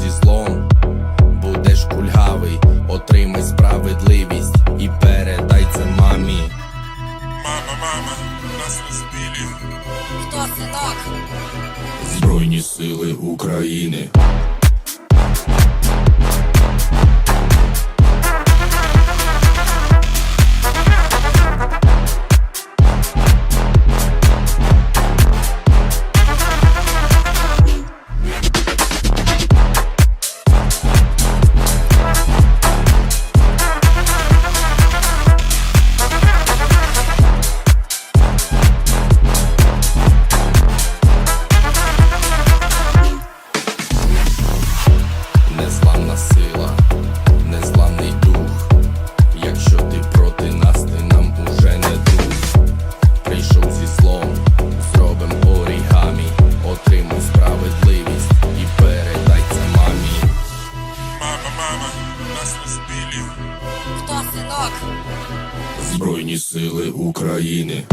зі злом, будеш кульгавий, отримай справедливість і передай це мамі. Мама, мама, нас не. Хто це так? Збройні сили України. Мама, на нас розбили. Хто синок? Збройні сили України.